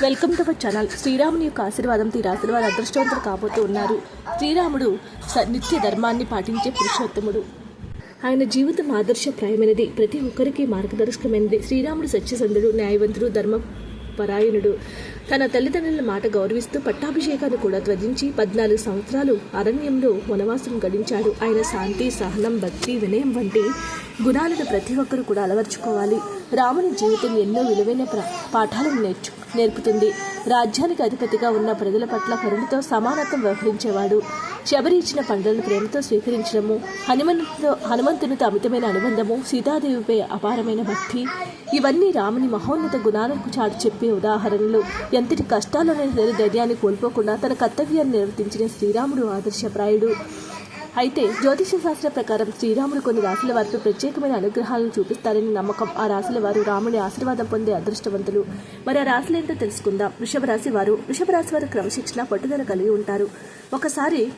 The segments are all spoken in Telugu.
Welcome to our channel. శ్రీరాముని యొక్క ఆశీర్వాదంతో ఈ రాశుల వారు అదృష్టవంతులు కాబోతూ ఉన్నారు. శ్రీరాముడు స- నిత్య ధర్మాన్ని పాటించే పురుషోత్తముడు. ఆయన జీవితం ఆదర్శప్రాయమైనది ప్రతి ఒక్కరికి మార్గదర్శకమైనది. శ్రీరాముడు సత్యసంధుడు న్యాయవంతుడు ధర్మ పరాయణుడు తన తల్లిదండ్రుల మాట గౌరవిస్తూ పట్టాభిషేకాన్ని కూడా త్వజించి పద్నాలుగు సంవత్సరాలు అరణ్యంలో వనవాసం గడించాడు. ఆయన శాంతి సహనం భక్తి వినయం వంటి గుణాలను ప్రతి ఒక్కరూ కూడా అలవర్చుకోవాలి. రాముని జీవితం ఎన్నో విలువైన పాఠాలను నేర్చు నేర్పుతుంది. రాజ్యానికి అధిపతిగా ఉన్న ప్రజల పట్ల కరుణతో సమానత్వం వ్యవహరించేవాడు. శబరి ఇచ్చిన పండుగలను ప్రేమతో స్వీకరించడము హనుమంతుతో హనుమంతునితో అమితమైన అనుబంధము సీతాదేవిపై అపారమైన భక్తి ఇవన్నీ రాముని మహోన్నత గుణాలకు చాటు చెప్పే ఉదాహరణలు. ఎంతటి కష్టాల్లోనైనా ధైర్యాన్ని కోల్పోకుండా తన కర్తవ్యాన్ని నిర్వర్తించిన శ్రీరాముడు ఆదర్శప్రాయుడు అయితే జ్యోతిష శాస్త్ర ప్రకారం శ్రీరాముడు కొన్ని రాశుల వారిపై ప్రత్యేకమైన అనుగ్రహాలను చూపిస్తారని నమ్మకం ఆ రాశుల వారు రాముని ఆశీర్వాదం పొందే అదృష్టవంతులు. మరి ఆ రాశులు ఏంటో తెలుసుకుందాం. వృషభ రాశి వారు. వృషభ రాశి వారు క్రమశిక్షణ పట్టుదల కలిగి ఉంటారు. ఒకసారి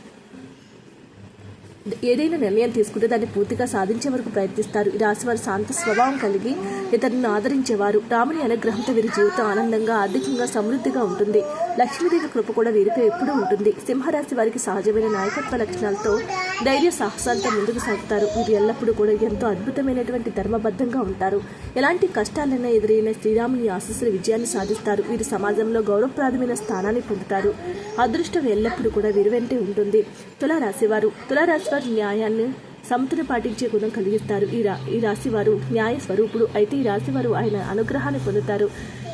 ఏదైనా నిర్ణయం తీసుకుంటే దాన్ని పూర్తిగా సాధించే వరకు ప్రయత్నిస్తారు. ఈ రాశి వారు శాంత స్వభావం కలిగి ఇతరులను ఆదరించేవారు. రాముని అనుగ్రహంతో వీరి జీవితం ఆనందంగా ఆర్థికంగా సమృద్ధిగా ఉంటుంది. లక్ష్మీదేవి కృప కూడా వీరిపై ఎప్పుడూ ఉంటుంది. సింహరాశి వారికి సహజమైన నాయకత్వ లక్షణాలతో ధైర్య సాహసాలతో ముందుకు సాగుతారు. వీరు ఎల్లప్పుడూ కూడా ఎంతో అద్భుతమైనటువంటి ధర్మబద్ధంగా ఉంటారు. ఎలాంటి కష్టాలైనా ఎదురైన శ్రీరాముని ఆశస్సులు విజయాన్ని సాధిస్తారు. వీరు సమాజంలో గౌరవప్రదమైన స్థానాన్ని పొందుతారు. అదృష్టం ఎల్లప్పుడూ కూడా వీరి వెంటే ఉంటుంది. తులారాశివారు తులారాశి వారు న్యాయాన్ని సమతను పాటించే గుణం కలిగిస్తారు. ఈ రా ఈ రాశి వారు న్యాయ స్వరూపుడు. అయితే ఈ రాశివారు ఆయన అనుగ్రహాన్ని పొందుతారు.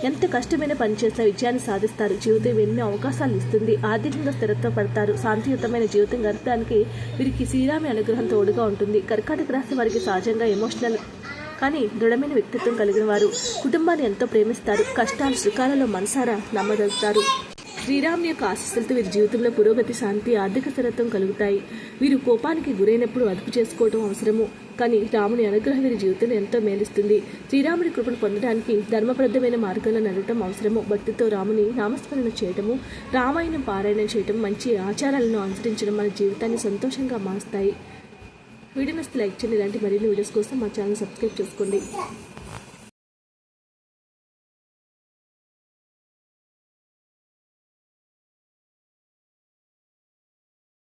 ఎంత కష్టమైన పని చేసినా విజయాన్ని సాధిస్తారు. జీవితం ఎన్నో అవకాశాలు ఇస్తుంది. ఆర్థికంగా స్థిరత్వపడతారు శాంతియుతమైన జీవితం గడపడానికి వీరికి శ్రీరామి అనుగ్రహం తోడుగా ఉంటుంది. కర్కాటక రాశి వారికి సహజంగా ఎమోషనల్ కానీ దృఢమైన వ్యక్తిత్వం కలిగిన వారు. కుటుంబాన్ని ఎంతో ప్రేమిస్తారు. కష్టాలు సుఖాలలో మనసారా నమ్మగలుగుతారు శ్రీరాముని యొక్క ఆశీస్సులతో వీరి జీవితంలో పురోగతి శాంతి ఆర్థిక స్థిరత్వం కలుగుతాయి. వీరు కోపానికి గురైనప్పుడు అదుపు చేసుకోవడం అవసరము. కానీ రాముని అనుగ్రహం వీరి జీవితంలో ఎంతో మేలుస్తుంది. శ్రీరాముని కృపను పొందడానికి ధర్మబద్ధమైన మార్గంలో నడవటం అవసరము. భక్తితో రాముని నామస్మరణ చేయటము రామాయణం పారాయణం చేయటం మంచి ఆచారాలను అనుసరించడం మన జీవితాన్ని సంతోషంగా మారుస్తాయి. వీడియో నచ్చితే లైక్ చేయండి. ఇలాంటి మరిన్ని వీడియోస్ కోసం మా ఛానల్ సబ్స్క్రైబ్ చేసుకోండి.